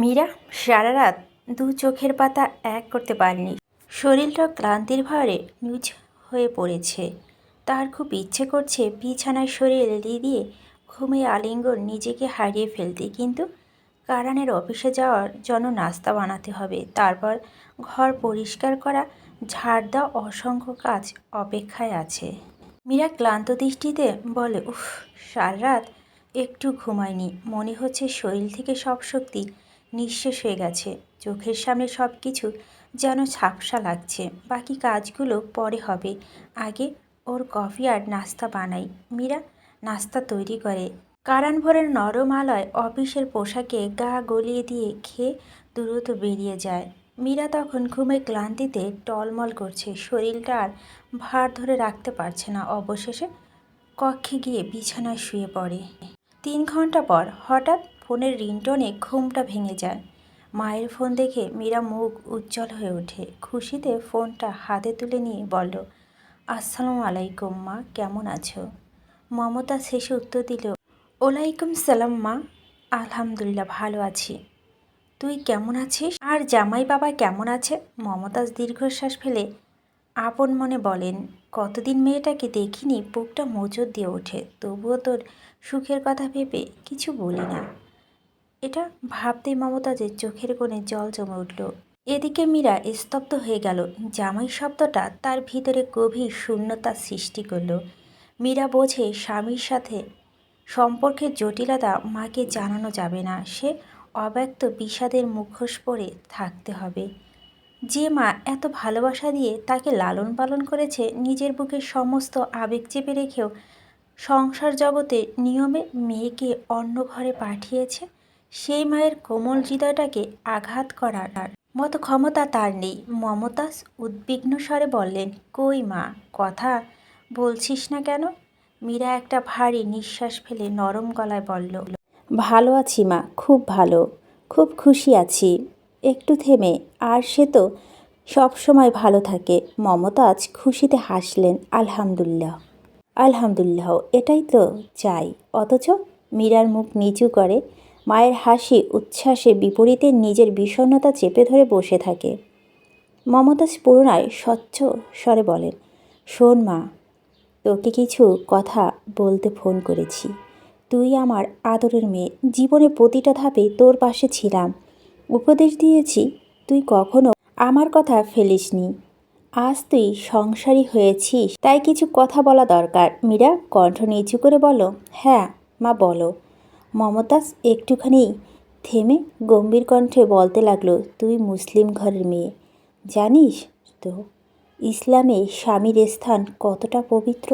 মীরা সারা রাত দু চোখের পাতা এক করতে পারেনি। শরীরটা ক্লান্তির ভারে নুজ হয়ে পড়েছে। তার খুব ইচ্ছে করছে বিছানায় শরীর দিয়ে ঘুমিয়ে আলিঙ্গন নিজেকে হারিয়ে ফেলতে। কিন্তু কারানের অফিসে যাওয়ার জন্য নাস্তা বানাতে হবে। তারপর ঘর পরিষ্কার করা, ঝাড় দেওয়া অসংখ্য কাজ অপেক্ষায় আছে। মীরা ক্লান্ত দৃষ্টিতে বলে, উফ, সারা রাত একটু ঘুমায়নি মনে হচ্ছে শরীর থেকে সব শক্তি নিঃশেষ হয়ে গেছে। চোখের সামনে সব কিছু যেন ঝাপসা লাগছে। বাকি কাজগুলো পরে হবে। আগে ওর কফি আর নাস্তা বানাই। মীরা নাস্তা তৈরি করে। কারান ভোরের নরম আলয় অফিসের পোশাকে গা গলিয়ে দিয়ে খেয়ে দ্রুত বেরিয়ে যায়। মীরা তখন ঘুমে ক্লান্তিতে টলমল করছে। শরীরটা আর ভার ধরে রাখতে পারছে না। অবশেষে কক্ষে গিয়ে বিছানায় শুয়ে পড়ে। তিন ঘণ্টা পর হঠাৎ ফোনের রিংটনে ঘুমটা ভেঙে যায়। মায়ের ফোন দেখে মীরা মুখ উজ্জ্বল হয়ে ওঠে। খুশিতে ফোনটা হাতে তুলে নিয়ে বলল, আসসালামু আলাইকুম মা, কেমন আছো? মমতা শেষে উত্তর দিল, ওলাইকুম সালাম মা, আলহামদুলিল্লাহ ভালো আছি। তুই কেমন আছিস? আর জামাই বাবা কেমন আছে? মমতাজ দীর্ঘশ্বাস ফেলে আপন মনে বলেন, কতদিন মেয়েটাকে দেখিনি, বুকটা মোচড় দিয়ে ওঠে। তবুও তোর সুখের কথা ভেবে কিছু বলি না। এটা ভাবতেই মমতাজের চোখের কোণে জল জমে উঠল। এদিকে মীরা স্তব্ধ হয়ে গেল। জামাই শব্দটা তার ভিতরে গভীর শূন্যতা সৃষ্টি করল। মীরা বোঝে স্বামীর সাথে সম্পর্কের জটিলতা মাকে জানানো যাবে না। সে অব্যক্ত বিষাদের মুখোশ পরে থাকতে হবে। যে মা এত ভালোবাসা দিয়ে তাকে লালন পালন করেছে, নিজের বুকে সমস্ত আবেগ চেপে রেখেও সংসার জগতে নিয়মে মেয়েকে অন্য ঘরে পাঠিয়েছে সেই মায়ের কোমল হৃদয়টাকে আঘাত করার মতো ক্ষমতা তার নেই। মমতাজ উদ্বিগ্ন স্বরে বললেন, কই মা, কথা বলছিস না কেন? মীরা একটা ভারী নিঃশ্বাস ফেলে নরম গলায় বলল, ভালো আছি মা, খুব ভালো, খুব খুশি আছি। একটু থেমে, আর সে তো সব সময় ভালো থাকে। মমতাজ খুশিতে হাসলেন, আলহামদুলিল্লাহ আলহামদুলিল্লাহ, এটাই তো চাই। অথচ মীরার মুখ নিচু করে মায়ের হাসি, উচ্ছ্বাসে বিপরীতে নিজের বিষণ্ণতা চেপে ধরে বসে থাকে। মমতাজ পুনরায় স্বচ্ছ স্বরে বলেন, শোন মা, তোকে কিছু কথা বলতে ফোন করেছি। তুই আমার আদরের মেয়ে। জীবনে প্রতিটা ধাপে তোর পাশে ছিলাম। উপদেশ দিয়েছি, তুই কখনো আমার কথা ফেলিসনি। আজ তুই সংসারী হয়েছিস, তাই কিছু কথা বলা দরকার। মীরা, কণ্ঠ নিচু করে বলো হ্যাঁ মা, বলো। মমতাজ একটুখানি থেমে গম্ভীর কণ্ঠে বলতে লাগল, তুই মুসলিম ঘরের মেয়ে। জানিস তো ইসলামে স্বামীর স্থান কতটা পবিত্র?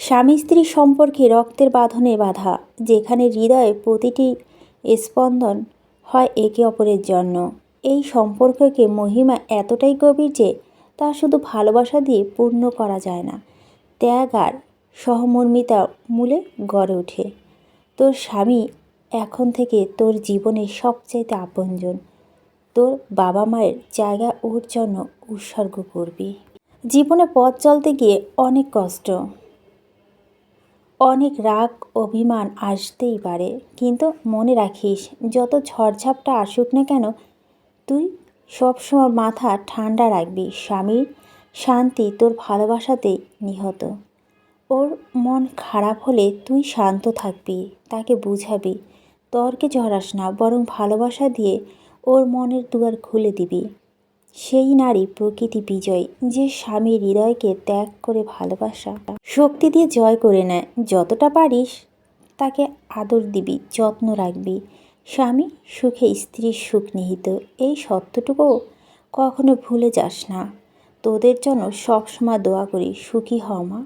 স্বামী স্ত্রী সম্পর্কে রক্তের বাঁধনে বাধা, যেখানে হৃদয়ে প্রতিটি স্পন্দন হয় একে অপরের জন্য। এই সম্পর্ককে মহিমা এতটাই গভীর যে তা শুধু ভালোবাসা দিয়ে পূর্ণ করা যায় না, ত্যাগ আর সহমর্মিতা মূলে গড়ে ওঠে। তোর স্বামী এখন থেকে তোর জীবনের সবচাইতে আপনজন। তোর বাবা মায়ের জায়গা ওর জন্য উৎসর্গ করবি। জীবনে পথ চলতে গিয়ে অনেক কষ্ট, অনেক রাগ, অভিমান আসতেই পারে। কিন্তু মনে রাখিস, যত ঝড়ঝাপটা আসুক না কেন, তুই সবসময় মাথা ঠান্ডা রাখবি। স্বামীর শান্তি তোর ভালোবাসাতেই নিহত। ওর মন খারাপ হলে তুই শান্ত থাকবি, তাকে বুঝাবি। তর্কে জড়াস না, বরং ভালোবাসা দিয়ে ওর মনের দুয়ার খুলে দিবি। সেই নারী প্রকৃতি বিজয়, যে স্বামীর হৃদয়কে ত্যাগ করে ভালোবাসা। শক্তি দিয়ে জয় করে নেয়, যতটা পারিস তাকে আদর দিবি, যত্ন রাখবি। স্বামী সুখে, স্ত্রীর সুখ নিহিত, এই সত্যটুকুও কখনো ভুলে যাস না। তোদের জন্য সবসময় দোয়া করি, সুখী হ মা।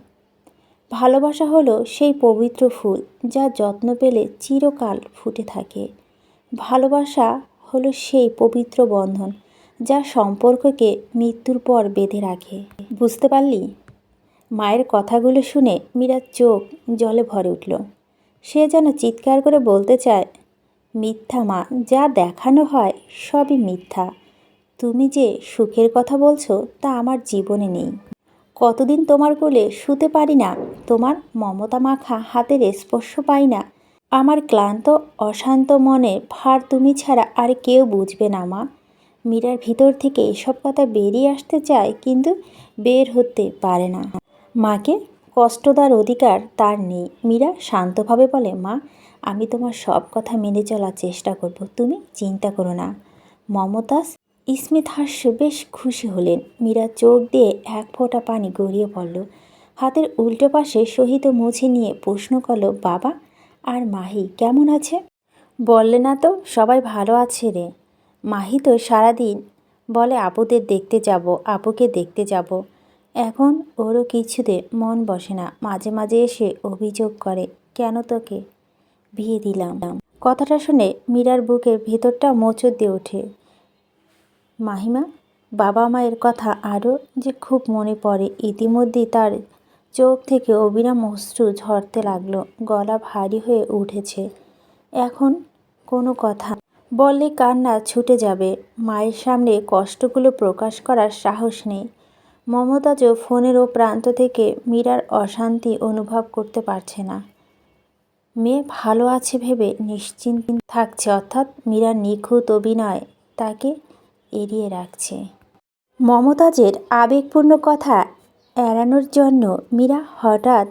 ভালোবাসা হলো সেই পবিত্র ফুল যা যত্ন পেলে চিরকাল ফুটে থাকে। ভালোবাসা হলো সেই পবিত্র বন্ধন যা সম্পর্ককে মৃত্যুর পর বেঁধে রাখে। বুঝতে পারলি? মায়ের কথাগুলো শুনে মীরার চোখ জলে ভরে উঠল। সে যেন চিৎকার করে বলতে চায়, মিথ্যা মা, যা দেখানো হয় সবই মিথ্যা। তুমি যে সুখের কথা বলছো তা আমার জীবনে নেই। কতদিন তোমার কোলে শুতে পারি না, তোমার মমতা মাখা হাতের স্পর্শ পাই না। আমার ক্লান্ত, অশান্ত মনে ভার তুমি ছাড়া আর কেউ বুঝবে না, মা। মীরার ভিতর থেকে এসব কথা বেরিয়ে আসতে চায় কিন্তু বের হতে পারে না। মাকে কষ্ট দেওয়ার অধিকার তার নেই। মীরা শান্তভাবে বলে, মা, আমি তোমার সব কথা মেনে চলার চেষ্টা করব, তুমি চিন্তা করো না। মমতাজ স্মিত হাস্য বেশ খুশি হলেন। মীরা চোখ দিয়ে এক ফোঁটা পানি গড়িয়ে পড়ল। হাতের উল্টো পাশে সহিত মুছে নিয়ে প্রশ্ন করল, বাবা আর মাহি কেমন আছে? বললে না তো, সবাই ভালো আছে রে। মাহি তো সারাদিন বলে, আপুদের দেখতে যাব, আপুকে দেখতে যাব। এখন ওরও কিছুতে মন বসে না। মাঝে মাঝে এসে অভিযোগ করে, কেন তোকে বিয়ে দিলাম? কথাটা শুনে মীরার বুকের ভেতরটা মোচড় দিয়ে ওঠে। মাহিমা বাবা মায়ের কথা আরও যে খুব মনে পড়ে, ইতিমধ্যেই তার চোখ থেকে অবিরাম অশ্রু ঝরতে লাগল, গলা ভারী হয়ে উঠেছে। এখন কোনো কথা বললে কান্না ছুটে যাবে, মায়ের সামনে কষ্টগুলো প্রকাশ করার সাহস নেই। মমতাজও ফোনের ও প্রান্ত থেকে মীরার অশান্তি অনুভব করতে পারছে না। মেয়ে ভালো আছে ভেবে নিশ্চিন্ত থাকছে, অর্থাৎ মীরার নিখুঁত অভিনয় তাকে এড়িয়ে রাখছে। মমতাজের আবেগপূর্ণ কথা এড়ানোর জন্য মীরা হঠাৎ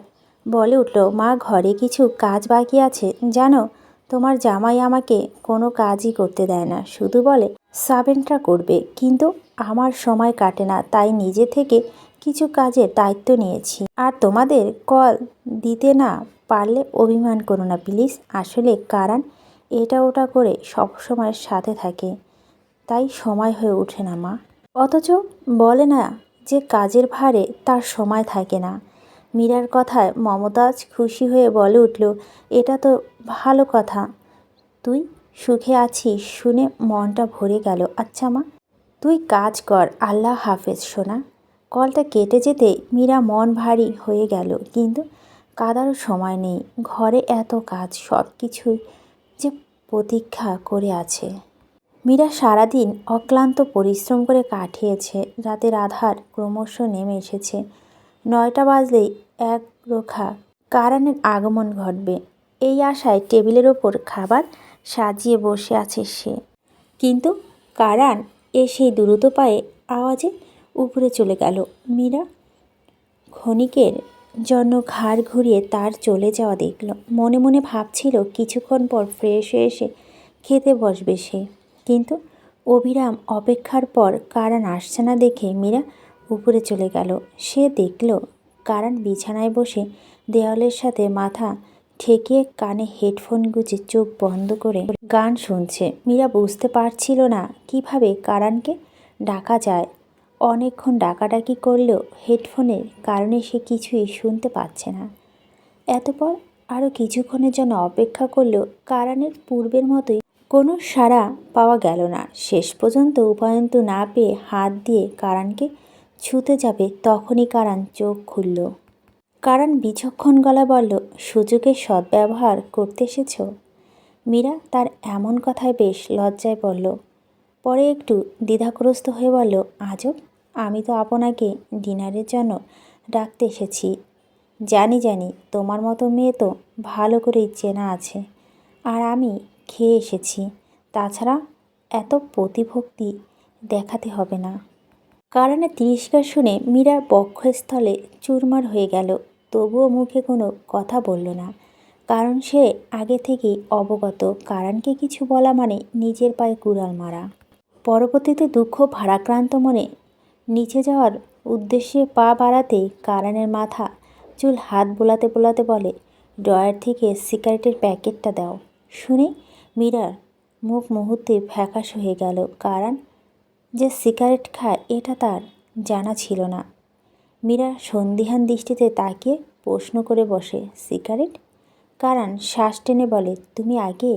বলে উঠল, মা, ঘরে কিছু কাজ বাকি আছে। জানো, তোমার জামাই আমাকে কোনো কাজই করতে দেয় না। শুধু বলে, সাবেনটা করবে। কিন্তু আমার সময় কাটে না। তাই নিজে থেকে কিছু কাজের দায়িত্ব নিয়েছি। আর তোমাদের কল দিতে না পারলে অভিমান করো না, প্লিজ। আসলে কারণ এটা ওটা করে সব সময় সাথে থাকে। তাই সময় হয়ে ওঠে না মা। অথচ বলে না যে কাজের ভারে তার সময় থাকে না। মীরার কথায় মমতাজ খুশি হয়ে বলে উঠল, এটা তো ভালো কথা। তুই সুখে আছিস শুনে মনটা ভরে গেল। আচ্ছা মা, তুই কাজ কর, আল্লাহ হাফেজ সোনা। কলটা কেটে যেতে মীরা মন ভারী হয়ে গেল। কিন্তু কাদারও সময় নেই। ঘরে এত কাজ সব কিছুই যে প্রতীক্ষা করে আছে। মীরা সারাদিন অক্লান্ত পরিশ্রম করে কাটিয়েছে। রাতের আধার ক্রমশ নেমে এসেছে। নয়টা বাজলেই এক রোখা কারানের আগমন ঘটবে। এই আশায় টেবিলের ওপর খাবার সাজিয়ে বসে আছে সে। কিন্তু কারান এ সেই দ্রুত পায়ে আওয়াজে উপরে চলে গেল। মীরা ক্ষণিকের জন্য ঘাড় ঘুরিয়ে তার চলে যাওয়া দেখল। মনে মনে ভাবছিল কিছুক্ষণ পর ফ্রেশ হয়ে এসে খেতে বসবে সে। কিন্তু অবিরাম অপেক্ষার পর কারান আসছে না দেখে মীরা উপরে চলে গেল। সে দেখল কারান বিছানায় বসে দেওয়ালের সাথে মাথা ঠেকিয়ে কানে হেডফোন গুজে চোখ বন্ধ করে গান শুনছে। মীরা বুঝতে পারছিল না কীভাবে কারানকে ডাকা যায়। অনেকক্ষণ ডাকাডাকি করলেও হেডফোনের কারণে সে কিছুই শুনতে পাচ্ছে না। এতপর আরও কিছুক্ষণের জন্য অপেক্ষা করলেও কারানের পূর্বের মতোই কোনো সাড়া পাওয়া গেল না। শেষ পর্যন্ত উপায়ন্ত না পেয়ে হাত দিয়ে কারানকে ছুতে যাবে তখনই কারান চোখ খুলল। কারণ বিচক্ষণ গলা বলল সুযোগের সদ্ব্যবহার করতে এসেছ? মীরা তার এমন কথায় বেশ লজ্জায় পড়ল। পরে একটু দ্বিধাগ্রস্ত হয়ে বলল, আজব, আমি তো আপনাকে ডিনারের জন্য ডাকতে এসেছি। জানি জানি, তোমার মতো মেয়ে তো ভালো করেই চেনা আছে। আর আমি খেয়ে এসেছি। তাছাড়া এত প্রতিভক্তি দেখাতে হবে না। কারণে তিরস্কার শুনে মীরার বক্ষস্থলে চুরমার হয়ে গেল। তবুও মুখে কোনো কথা বলল না। কারণ সে আগে থেকেই অবগত। কারণকে কিছু বলা মানে নিজের পায়ে কুড়াল মারা। পরবর্তীতে দুঃখ ভারাক্রান্ত মনে নিচে যাওয়ার উদ্দেশ্যে পা বাড়াতে কারণের মাথা চুল হাত বোলাতে বোলাতে বলে, ড্রয়ার থেকে সিগারেটের প্যাকেটটা দাও। শুনে মীরার মুখ মুহূর্তে ফ্যাকাশ হয়ে গেল, কারণ যে সিগারেট খায় এটা তার জানা ছিল না। মীরা সন্দিহান দৃষ্টিতে তাকিয়ে প্রশ্ন করে বসে, সিগারেট? কারণ শ্বাস টেনে বলে, তুমি আগে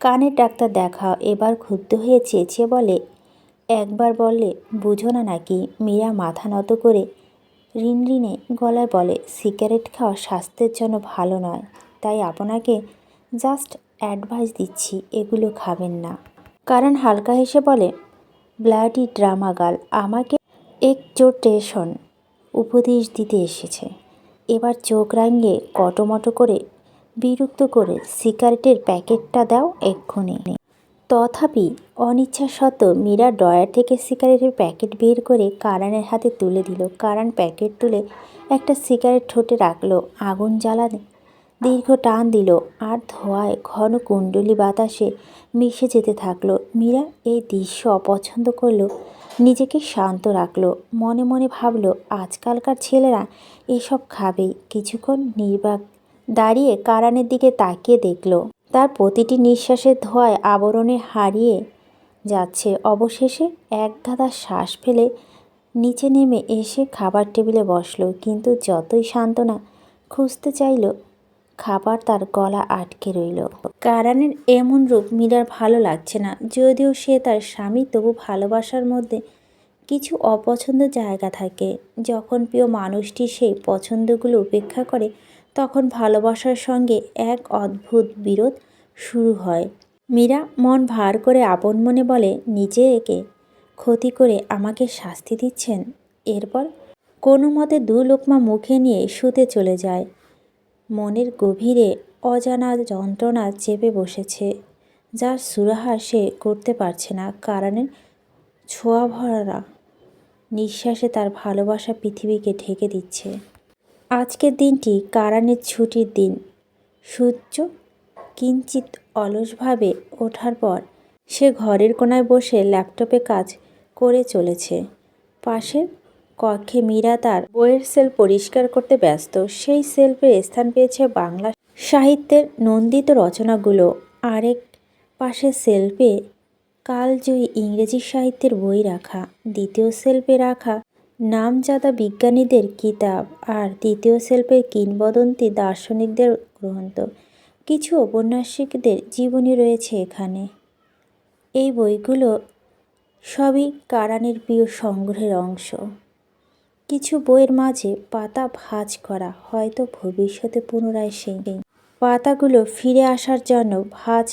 কানের ডাক্তার দেখাও, এবার ক্ষুব্ধ হয়ে চেঁচিয়ে বলে, একবার বললে বুঝো না নাকি? মীরা মাথা নত করে রিনরিনে গলায় বলে, সিগারেট খাওয়া স্বাস্থ্যের জন্য ভালো নয়, তাই আপনাকে জাস্ট অ্যাডভাইস দিচ্ছি, এগুলো খাবেন না। কারণ হালকা হেসে বলে, ব্লাডি ড্রামা গাল আমাকে একজোটেশন উপদেশ দিতে এসেছে। এবার চোখ রাঙিয়ে কটমটো করে বিরক্ত করে সিগারেটের প্যাকেটটা দাও এক্ষুনি। তথাপি অনিচ্ছা সত্ত্বেও মীরা ড্রয়ার থেকে সিগারেটের প্যাকেট বের করে কারানের হাতে তুলে দিল। কারান প্যাকেট তুলে একটা সিগারেট ঠোঁটে রাখল, আগুন জ্বালানে দীর্ঘ টান দিল। আর ধোঁয়ায় ঘন কুণ্ডলি বাতাসে মিশে যেতে থাকল। মীরা এই দৃশ্য অপছন্দ করল, নিজেকে শান্ত রাখল। মনে মনে ভাবলো, আজকালকার ছেলেরা এসব খাবেই কিছুক্ষণ নির্বাক দাঁড়িয়ে কারানের দিকে তাকিয়ে দেখল। তার প্রতিটি নিঃশ্বাসের ধোঁয়ায় আবরণে হারিয়ে যাচ্ছে। অবশেষে এক গাদা শ্বাস ফেলে নিচে নেমে এসে খাবার টেবিলে বসল। কিন্তু যতই সান্ত্বনা খুঁজতে চাইল খাবার তার গলা আটকে রইল। কারানের এমন রূপ মীরার ভালো লাগছে না, যদিও সে তার স্বামী, তবু ভালোবাসার মধ্যে কিছু অপছন্দ জায়গা থাকে। যখন প্রিয় মানুষটি সেই পছন্দগুলো উপেক্ষা করে, তখন ভালোবাসার সঙ্গে এক অদ্ভুত বিরোধ শুরু হয়। মীরা মন ভার করে আপন মনে বলে, নিজে একে ক্ষতি করে আমাকে শাস্তি দিচ্ছেন? এরপর কোনো মতে দু লোকমা মুখে নিয়ে শুতে চলে যায়। মনের গভীরে অজানা যন্ত্রণা চেপে বসেছে, যার সুরাহা সে করতে পারছে না। কারণে ছোঁয়া ভরা নিঃশ্বাসে তার ভালোবাসা পৃথিবীকে ঢেকে দিচ্ছে। আজকের দিনটি কারানের ছুটির দিন। সূর্য কিঞ্চিত অলসভাবে ওঠার পর সে ঘরের কোনায় বসে ল্যাপটপে কাজ করে চলেছে। পাশের কক্ষে মীরা তার বইয়ের সেল পরিষ্কার করতে ব্যস্ত। সেই সেলফে স্থান পেয়েছে বাংলা সাহিত্যের নন্দিত রচনাগুলো। আরেক পাশে সেলফে কালজয়ী ইংরেজি সাহিত্যের বই রাখা। দ্বিতীয় সেলফে রাখা নামজাদা বিজ্ঞানীদের কিতাব আর তৃতীয় সেলফে কিংবদন্তি দার্শনিকদের গ্রন্থ। কিছু ঔপন্যাসিকদের জীবনী রয়েছে এখানে। এই বইগুলো সবই কারানের প্রিয় সংগ্রহের অংশ। কিছু বইয়ের মাঝে পাতা ভাঁজ করা, হয়তো ভবিষ্যতে পুনরায় সেই পাতাগুলো ফিরে আসার জন্য ভাঁজ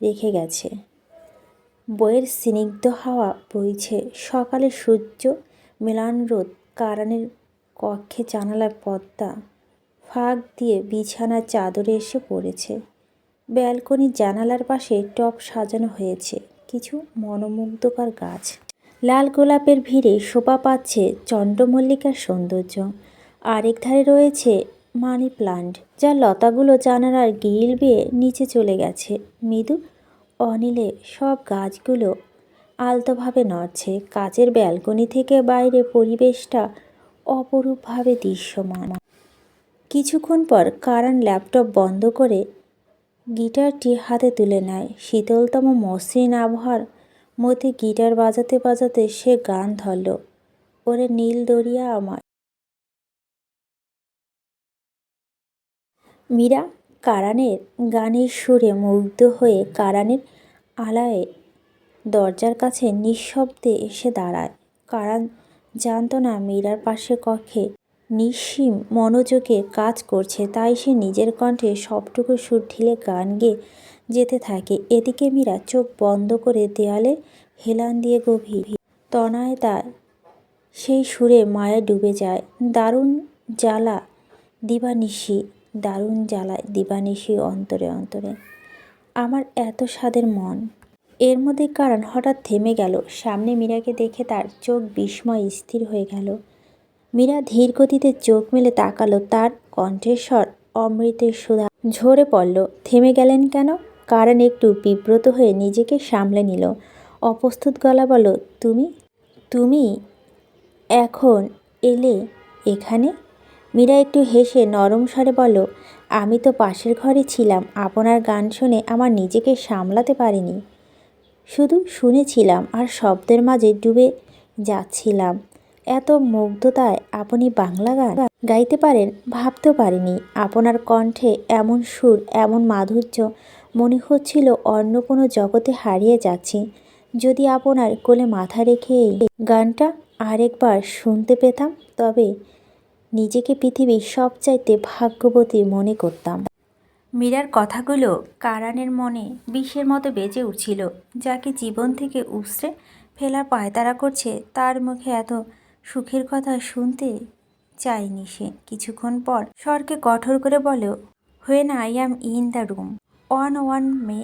রেখে গেছে। বইয়ের স্নিগ্ধ হাওয়া বইছে, সকালে সূর্য মেলান রোদ, কারানের কক্ষে জানালার পর্দা ফাঁক দিয়ে বিছানার চাদরে এসে পড়েছে। ব্যালকনির জানালার পাশে টপ সাজানো হয়েছে, কিছু মনোমুগ্ধকর গাছ। লাল গোলাপের ভিড়ে শোভা পাচ্ছে চন্দ্রমল্লিকার সৌন্দর্য। আরেক ধারে রয়েছে মানি প্লান্ট যার লতাগুলো জানালার গিল বেয়ে নিচে চলে গেছে। মৃদু, অনিলে সব গাছগুলো আলতোভাবে নড়ছে। কাচের ব্যালকনি থেকে বাইরে পরিবেশটা অপরূপভাবে দৃশ্যমান। কিছুক্ষণ পর কারণ ল্যাপটপ বন্ধ করে গিটারটি হাতে তুলে নেয়। শীতলতম মসৃণ আবহাওয়ার মধ্যে গিটার বাজাতে বাজাতে সে গান ধরল। ওরে নীল দরিয়া আমার মীরা কারানের গানের সুরে মুগ্ধ হয়ে কারানের আলায়ে দরজার কাছে নিঃশব্দে এসে দাঁড়ায়। কারান জানত না মীরার পাশে কক্ষে নিঃসীম মনোযোগে কাজ করছে, তাই সে নিজের কণ্ঠে সবটুকু সুর ঢিলে গান গেয়ে যেতে থাকে। এদিকে মীরা চোখ বন্ধ করে দেয়ালে হেলান দিয়ে গভীর। তনায় তার সেই সুরে মায়া ডুবে যায়। দারুণ জ্বালা দিবানিশি, দারুণ জ্বালায় দিবানিশি অন্তরে অন্তরে। আমার এত স্বাদের মন। এর মধ্যে কারণ হঠাৎ থেমে গেল। সামনে মীরাকে দেখে তার চোখ বিস্ময় স্থির হয়ে গেল। মীরা ধীর গতিতে চোখ মেলে তাকালো। তার কণ্ঠেস্বর অমৃতের সুধা ঝরে পড়ল। থেমে গেলেন কেন? কারণ একটু বিব্রত হয়ে নিজেকে সামলে নিল। অপ্রস্তুত গলা বলো তুমি? তুমি এখন এলে এখানে? মীরা একটু হেসে নরম স্বরে বলো আমি তো পাশের ঘরে ছিলাম, আপনার গান শুনে আমার নিজেকে সামলাতে পারিনি। শুধু শুনেছিলাম আর শব্দের মাঝে ডুবে যাচ্ছিলাম। এত মুগ্ধতায় আপনি বাংলা গান গাইতে পারেন, ভাবতেও পারিনি। আপনার কণ্ঠে এমন সুর, এমন মাধুর্য মনে হচ্ছিল অন্য কোনো জগতে হারিয়ে যাচ্ছি। যদি আপনার কোলে মাথা রেখে এই গানটা আরেকবার শুনতে পেতাম, তবে নিজেকে পৃথিবীর সবচাইতে ভাগ্যবতী মনে করতাম। মীরার কথাগুলো কারানের মনে বিষের মতো বেজে উঠছিল, যাকে জীবন থেকে উসড়ে ফেলার পায়তারা করছে, তার মুখে এত সুখের কথা শুনতে চায়নি সে। কিছুক্ষণ পর স্বরকে কঠোর করে বলো when I am in the room. One one may,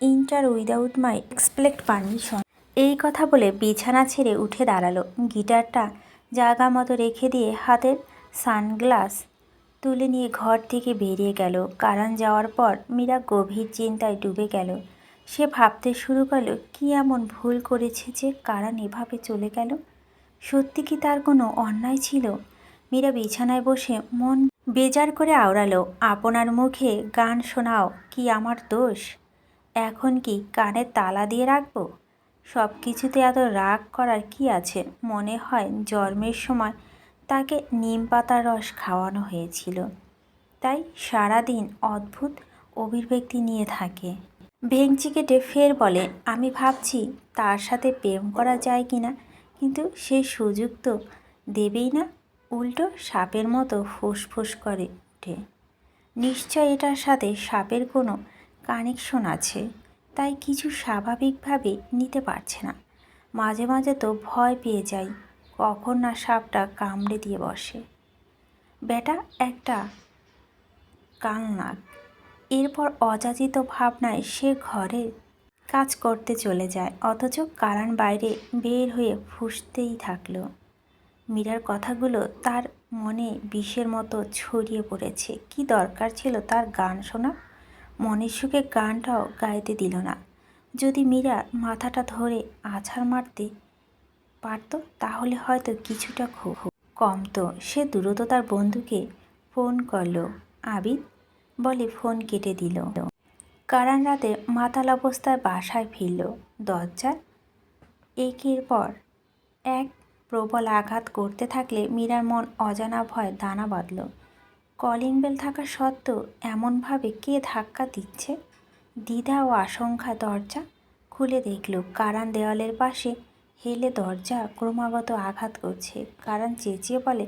enter without my explicit permission. এই কথা বলে বিছানা ছেড়ে উঠে দাঁড়াল। গিটারটা জায়গা মতো রেখে দিয়ে হাতের সানগ্লাস তুলে নিয়ে ঘর থেকে বেরিয়ে গেল। কারণ যাওয়ার পর মীরা গভীর চিন্তায় ডুবে গেল। সে ভাবতে শুরু করল, কী এমন ভুল করেছে যে কারণ এভাবে চলে গেল? সত্যি কি তার কোনো অন্যায় ছিল? মীরা বিছানায় বসে মন বেজার করে আওড়ালো, আপনার মুখে গান শোনাও, কি আমার দোষ? এখন কি কানে তালা দিয়ে রাখব? সব কিছুতে এত রাগ করার কি আছে? মনে হয় জন্মের সময় তাকে নিম পাতার রস খাওয়ানো হয়েছিল। তাই সারাদিন অদ্ভুত অভিব্যক্তি নিয়ে থাকে। ভেংচি কেটে ফের বলে, আমি ভাবছি তার সাথে প্রেম করা যায় কি না কিন্তু সে সুযোগ তো দেবেই না। উল্টো সাপের মতো ফুসফুস করে ওঠে। নিশ্চয় এটার সাথে সাপের কোনো কানেকশন আছে, তাই কিছু স্বাভাবিকভাবে নিতে পারছে না। মাঝে মাঝে তো ভয় পেয়ে যাই কখন না সাপটা কামড়ে দিয়ে বসে। বেটা একটা কালনাক এরপর অযাচিত ভাবনায় সে ঘরে কাজ করতে চলে যায়, অথচ কারান বাইরে বের হয়ে ফুসতেই থাকল। মীরার কথাগুলো তার মনে বিষের মতো ছড়িয়ে পড়েছে। কি দরকার ছিল তার গান শোনা? মনের সুখে গানটাও গাইতে দিল না। যদি মীরা মাথাটা ধরে আছাড় মারতে পারত, তাহলে হয়তো কিছুটা খুব কমতো। সে দ্রুত তার বন্ধুকে ফোন করল, আবিদ? বলে ফোন কেটে দিল। কারান রাতে মাতাল অবস্থায় বাসায় ফিরল। দরজা একের পর এক প্রবল আঘাত করতে থাকলে মীরার মন অজানা ভয় দানা বাঁধল। কলিং বেল থাকা সত্ত্বেও এমনভাবে কে ধাক্কা দিচ্ছে? দ্বিধা ও আশঙ্কা দরজা খুলে দেখল, কারান দেওয়ালের পাশে হেলে দরজা ক্রমাগত আঘাত করছে। কারণ চেঁচিয়ে বলে,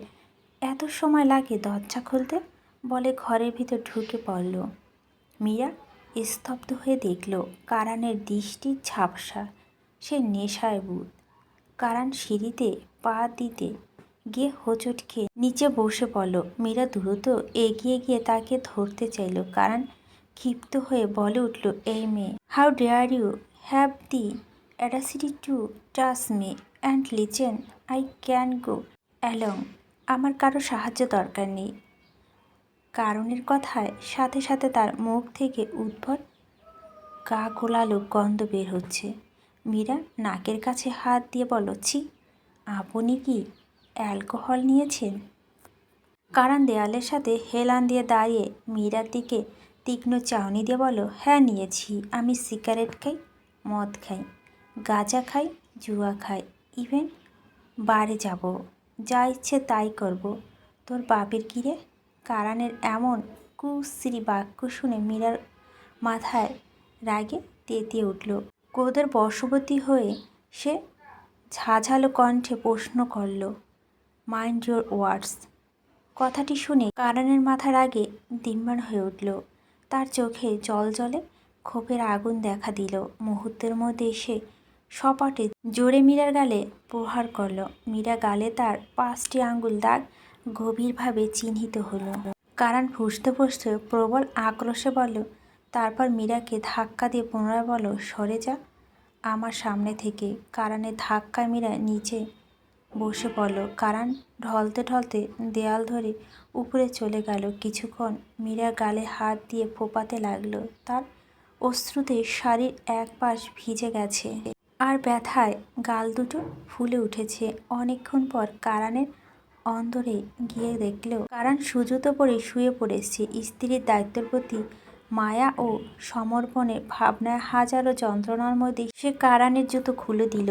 এত সময় লাগে দরজা খুলতে? বলে ঘরের ভিতর ঢুকে পড়ল। মীরা স্তব্ধ হয়ে দেখল, কারানের দৃষ্টি ঝাপসা। সে নেশায় বুধ কারান সিঁড়িতে পা দিতে গিয়ে হোঁচট খেয়ে নিচে বসে পড়ল। মীরা দ্রুত এগিয়ে গিয়ে তাকে ধরতে চাইল। কারণ ক্ষিপ্ত হয়ে বলে উঠল, এই মেয়ে, how dare you have the audacity to touch me and listen, I can go along. আমার কারও সাহায্য দরকার নেই কারণের কথায় সাথে সাথে তার মুখ থেকে উদ্ভট গা গোলালো গন্ধ বের হচ্ছে। মীরা নাকের কাছে হাত দিয়ে বলো ছি, আপনি কি অ্যালকোহল নিয়েছেন? কারণ দেয়ালের সাথে হেলান দিয়ে দাঁড়িয়ে মীরার দিকে তীক্ষ্ণ চাউনি দিয়ে বলো হ্যাঁ নিয়েছি। আমি সিগারেট খাই, মদ খাই, গাঁজা খাই, জুয়া খাই। ইভেন বারে যাব। যা ইচ্ছে তাই করব। তোর বাপের কিরে কারানের এমন কুশ্রী বাক্য শুনে মীরার মাথায় রাগে তেতিয়ে উঠল। ক্রোধের বশবর্তী হয়ে সে ঝাঝালো কণ্ঠে প্রশ্ন করল মাইন্ড ইউর ওয়ার্ডস কথাটি শুনে কারণের মাথার আগে দিম্বান হয়ে উঠল। তার চোখে জল জলে ক্ষোভের আগুন দেখা দিল। মুহূর্তের মধ্যে সে সপাটে জোরে মীরার গালে প্রহার করল। মীরা গালে তার পাঁচটি আঙ্গুল দাগ গভীরভাবে চিহ্নিত হলো। কারণ ফুসতে ফুসতে প্রবল আক্রোশে বলল তারপর মীরাকে ধাক্কা দিয়ে পুনরায় বলো সরে যা। আমার সামনে থেকে কারানের ধাক্কায় মীরা নিচে বসে পড়ল। কারান ঢলতে ঢলতে দেয়াল ধরে উপরে চলে গেল। কিছুক্ষণ মীরা গালে হাত দিয়ে ফোপাতে লাগল। তার অশ্রুতে শাড়ির এক পাশ ভিজে গেছে। আর ব্যথায় গাল দুটো ফুলে উঠেছে। অনেকক্ষণ পর কারানের অন্দরে গিয়ে দেখল, কারান সুজুতো পরে শুয়ে পড়েছে। স্ত্রীর দায়িত্বের প্রতি মায়া ও সমর্পণের ভাবনায় হাজারো যন্ত্রণার মধ্যে সে কারানের জুতো খুলে দিল।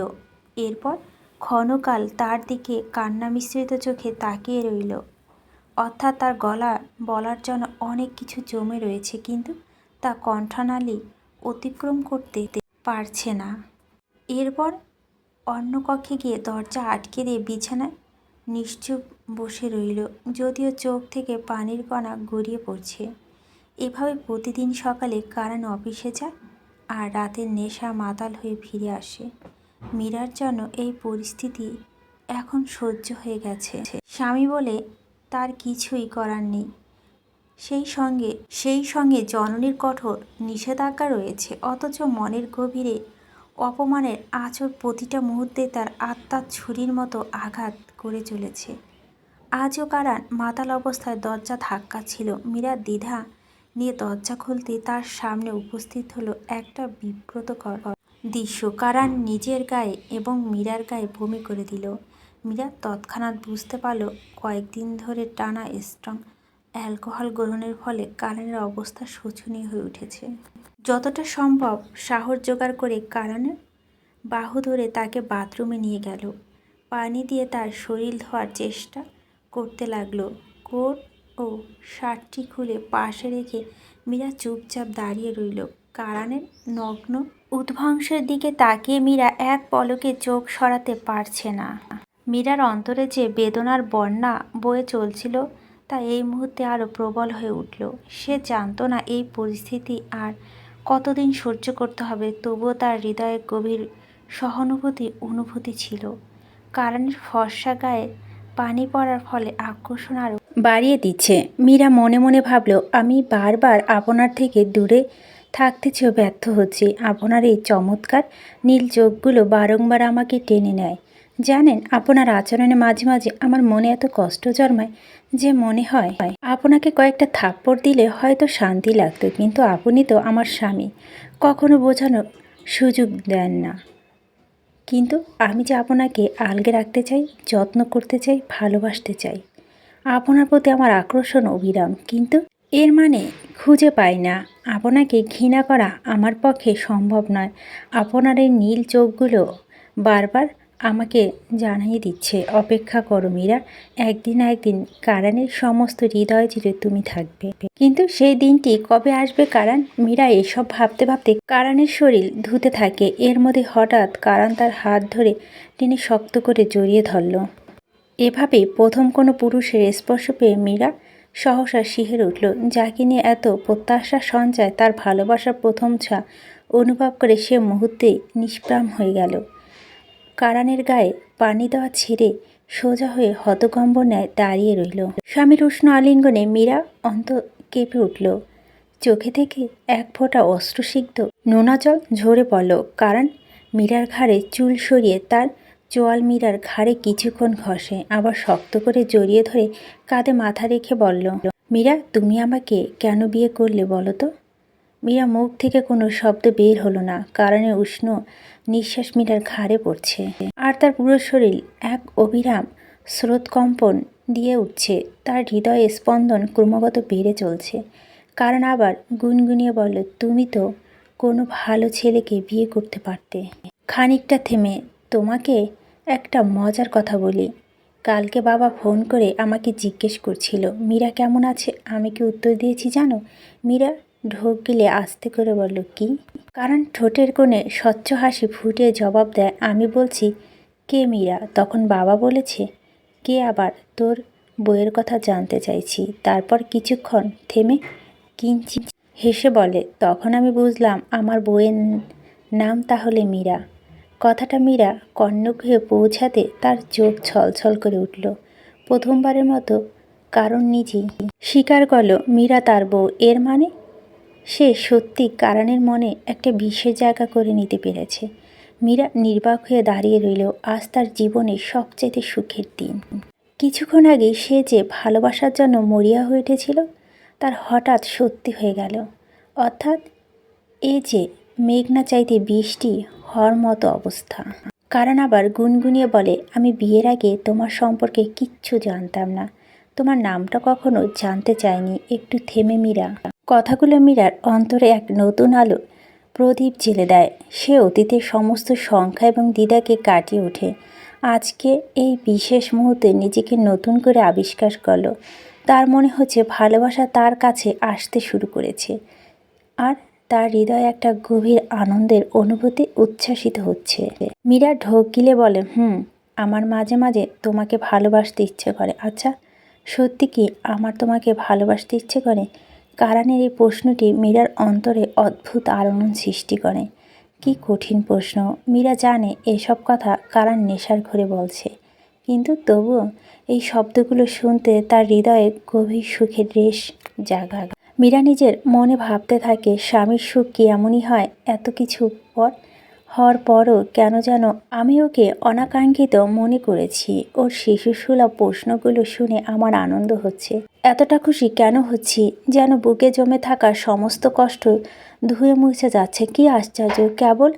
এরপর ক্ষণকাল তার দিকে কান্না মিশ্রিত চোখে তাকিয়ে রইল। অর্থাৎ তার গলা বলার জন্য অনেক কিছু জমে রয়েছে, কিন্তু তা কণ্ঠনালী অতিক্রম করতে পারছে না। এরপর অন্য কক্ষে গিয়ে দরজা আটকে দিয়ে বিছানায় নিশ্চুপ বসে রইল, যদিও চোখ থেকে পানির কণা গড়িয়ে পড়ছে। এভাবে প্রতিদিন সকালে কারণ অফিসে যায় আর রাতের নেশা মাতাল হয়ে ফিরে আসে। মীরার জন্য এই পরিস্থিতি এখন সহ্য হয়ে গেছে। স্বামী বলে, তার কিছুই করার নেই। সেই সঙ্গে সেই সঙ্গে জননীর কঠোর নিষেধাজ্ঞা রয়েছে, অথচ মনের গভীরে অপমানের আচর প্রতিটা মুহূর্তে তার আত্মার ছুরির মতো আঘাত করে চলেছে। আজও কারান মাতাল অবস্থায় দরজা ধাক্কা ছিল মীরার দ্বিধা নিয়ে দরজা খুলতে তার সামনে উপস্থিত হলো একটা বিব্রতকর দৃশ্য কারান নিজের গায়ে এবং মীরার গায়ে বমি করে দিল। মীরা তৎক্ষণাৎ বুঝতে পারল, কয়েকদিন ধরে টানা স্ট্রং অ্যালকোহল গ্রহণের ফলে কারানের অবস্থা শোচনীয় হয়ে উঠেছে। যতটা সম্ভব সাহস জোগাড় করে কারানের বাহু ধরে তাকে বাথরুমে নিয়ে গেল। পানি দিয়ে তার শরীর ধোয়ার চেষ্টা করতে লাগল। কোট ও শার্টটি খুলে পাশে রেখে মীরা চুপচাপ দাঁড়িয়ে রইল। কারানের নগ্ন উদ্ভংসের দিকে তাকিয়ে মীরা এক পলকে চোখ সরাতে পারছে না। মীরার অন্তরে যে বেদনার বন্যা বয়ে চলছিল, তা এই মুহূর্তে আরও প্রবল হয়ে উঠল। সে জানতো না এই পরিস্থিতি আর কতদিন সহ্য করতে হবে, তবুও তার হৃদয়ে গভীর সহানুভূতি, অনুভূতি ছিল। কারণের ফর্সা গায়ে পানি পড়ার ফলে আকর্ষণ আরও বাড়িয়ে দিচ্ছে। মীরা মনে মনে ভাবল, আমি বারবার আপনার থেকে দূরে থাকতে চেয়েও ব্যর্থ হচ্ছি। আপনার এই চমৎকার নীল চোখগুলো বারংবার আমাকে টেনে নেয়। জানেন, আপনার আচরণে মাঝে মাঝে আমার মনে এত কষ্ট জন্মায় যে মনে হয়, আপনাকে কয়েকটা থাপ্পড় দিলে হয়তো শান্তি লাগতো, কিন্তু আপনি তো আমার স্বামী। কখনো বোঝানোর সুযোগ দেন না। কিন্তু আমি যে আপনাকে আলগে রাখতে চাই, যত্ন করতে চাই, ভালোবাসতে চাই আপনার প্রতি আমার আকর্ষণ অবিরাম কিন্তু এর মানে খুঁজে পাই না। আপনাকে ঘৃণা করা আমার পক্ষে সম্ভব নয়। আপনার এই নীল চোখগুলো বারবার আমাকে জানিয়ে দিচ্ছে, অপেক্ষা করো মীরা, একদিন একদিন কারানের সমস্ত হৃদয় জুড়ে তুমি থাকবে। কিন্তু সেই দিনটি কবে আসবে কারান? মীরা এসব ভাবতে ভাবতে কারানের শরীর ধুতে থাকে। এর মধ্যে হঠাৎ কারান তার হাত ধরে টেনে শক্ত করে জড়িয়ে ধরল। এভাবে প্রথম কোনো পুরুষের স্পর্শ পেয়ে মীরা সহসা শিহের উঠল। যাকে নিয়ে এত প্রত্যাশা সঞ্চয়, তার ভালোবাসার প্রথম ছা অনুভব করে সে মুহূর্তেই নিষ্প্রাম হয়ে গেল। কারানের গায়ে পানি দেওয়া ছেড়ে সোজা হয়ে হতকম্ব ন্যায় দাঁড়িয়ে রইল। স্বামীর উষ্ণ আলিঙ্গনে মীরা অন্ত কেঁপে উঠল। চোখে থেকে এক ফোঁটা অস্ত্রসিক্ত নোনা জল ঝরে পড়ল। কারণ মীরার ঘাড়ে চুল সরিয়ে তার চোয়াল মীরার ঘাড়ে কিছুক্ষণ ঘষে আবার শক্ত করে জড়িয়ে ধরে কাঁধে মাথা রেখে বলল, মীরা, তুমি আমাকে কেন বিয়ে করলে বলো তো? মীরা মুখ থেকে কোনো শব্দ বের হলো না, কারণে উষ্ণ নিঃশ্বাস মীরার ঘাড়ে পড়ছে। আর তার পুরো শরীর এক অবিরাম স্রোতকম্পন দিয়ে উঠছে, তার হৃদয়ে স্পন্দন ক্রমাগত বেড়ে চলছে। কারণ আবার গুনগুনিয়ে বলল, তুমি তো কোনো ভালো ছেলেকে বিয়ে করতে পারতে। খানিকটা থেমে তোমাকে একটা মজার কথা বলি। কালকে বাবা ফোন করে আমাকে জিজ্ঞেস করছিল, মীরা কেমন আছে? আমি কি উত্তর দিয়েছি জানো? মীরা ঢোক গিলে আস্তে করে বলল, কি? কারণ ঠোঁটের কোণে স্বচ্ছ হাসি ফুটে জবাব দেয়, আমি বলছি, কে মীরা? তখন বাবা বলেছে, কে আবার? তোর বইয়ের কথা জানতে চাইছি। তারপর কিছুক্ষণ থেমে কিঞ্চিত হেসে বলে, তখন আমি বুঝলাম, আমার বইয়ের নাম তাহলে মীরা। কথাটা মীরা কর্ণগৃহে পৌঁছাতে তার চোখ ছলছল করে উঠল। প্রথমবারের মতো কারণ নিজেই। স্বীকার করল, মীরা তার বউ। এর মানে? সে সত্যি কারণের মনে একটা বিশেষ জায়গা করে নিতে পেরেছে। মীরা নির্বাক হয়ে দাঁড়িয়ে রইল আজ তার জীবনে সবচেয়ে সুখের দিন। কিছুক্ষণ আগে সে যে ভালোবাসার জন্য মরিয়া হয়ে উঠেছিল, তার হঠাৎ সত্যি হয়ে গেল। অর্থাৎ এ যে মেঘনা চাইতে বৃষ্টি হওয়ার মতো অবস্থা। কারণ আবার গুনগুনিয়ে বলে, আমি বিয়ের আগে তোমার সম্পর্কে কিচ্ছু জানতাম না। তোমার নামটা কখনো জানতে চাইনি, একটু থেমে মীরা। কথাগুলো মীরার অন্তরে এক নতুন আলো প্রদীপ জেলে দেয়। সে অতীতের সমস্ত সংখ্যা এবং দ্বিধাকে কাটিয়ে ওঠে। আজকে এই বিশেষ মুহূর্তে নিজেকে নতুন করে আবিষ্কার করল। তার মনে হচ্ছে ভালোবাসা তার কাছে আসতে শুরু করেছে। আর তার হৃদয়ে একটা গভীর আনন্দের অনুভূতি উচ্ছ্বাসিত হচ্ছে। মীরা ঢোক গিলে বলে, হুম, আমার মাঝে মাঝে তোমাকে ভালোবাসতে ইচ্ছে করে। আচ্ছা সত্যি কি আমার তোমাকে ভালোবাসতে ইচ্ছে করে? কারানের এই প্রশ্নটি মীরার অন্তরে অদ্ভুত আলোড়ন সৃষ্টি করে। কি কঠিন প্রশ্ন। মীরা জানে এসব কথা কারান নেশার ঘরে বলছে। কিন্তু তবুও এই শব্দগুলো শুনতে তার হৃদয়ে গভীর সুখের রেশ জাগা মীরা নিজের মনে ভাবতে থাকে, স্বামীর সুখ কি এমনই হয়? এত কিছু পর, হওয়ার পরও কেন যেন আমি ওকে অনাকাঙ্ক্ষিত মনে করেছি। ওর শিশুসুলভ প্রশ্নগুলো শুনে আমার আনন্দ হচ্ছে। এতটা খুশি কেন হচ্ছি? যেন বুকে জমে থাকা সমস্ত কষ্ট ধুয়ে মুছে যাচ্ছে। কি আশ্চর্য! কেবল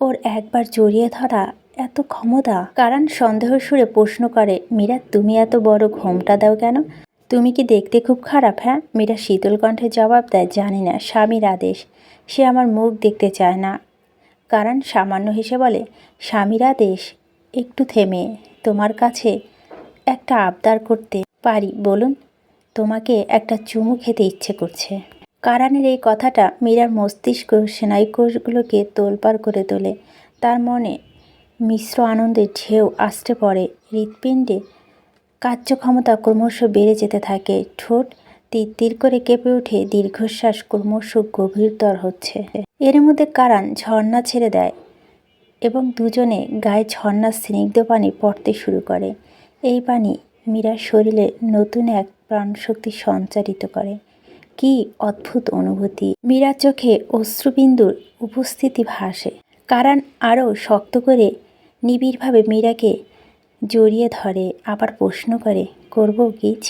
ওর একবার জড়িয়ে ধরা এত ক্ষমতা। কারণ সন্দেহ সুরে প্রশ্ন করে, মীরা, তুমি এত বড় ঘোমটা দাও কেন? তুমি কি দেখতে খুব খারাপ হ্যাঁ? মীরা শীতল কণ্ঠে জবাব দেয়, জানি না, স্বামীর আদেশ। সে আমার মুখ দেখতে চায় না। কারণ সামান্য হেসে বলে, স্বামীর আদেশ? একটু থেমে, তোমার কাছে একটা আবদার করতে পারি, বলুন? তোমাকে একটা চুমু খেতে ইচ্ছে করছে। কারানের এই কথাটা মীরার মস্তিষ্ক স্নায়ুকোষগুলোকে তোলপাড় করে তোলে। তার মনে মিশ্র আনন্দের ঢেউ আসতে পড়ে। হৃৎপিণ্ডে কার্যক্ষমতা ক্রমশ বেড়ে যেতে থাকে। ঠোঁট তীর তির করে কেঁপে উঠে দীর্ঘশ্বাস ক্রমশ গভীরতর হচ্ছে। এর মধ্যে কারান ঝর্ণা ছেড়ে দেয় এবং দুজনে গায়ে ঝর্ণার স্নিগ্ধ পানি পড়তে শুরু করে। এই পানি মীরার শরীরে নতুন এক প্রাণশক্তি সঞ্চারিত করে। কি অদ্ভুত অনুভূতি! মীরার চোখে অশ্রুবিন্দুর উপস্থিতি ভাসে। কারণ আরও শক্ত করে নিবিড়ভাবে মীরাকে জড়িয়ে ধরে আবার প্রশ্ন করে করব কিছ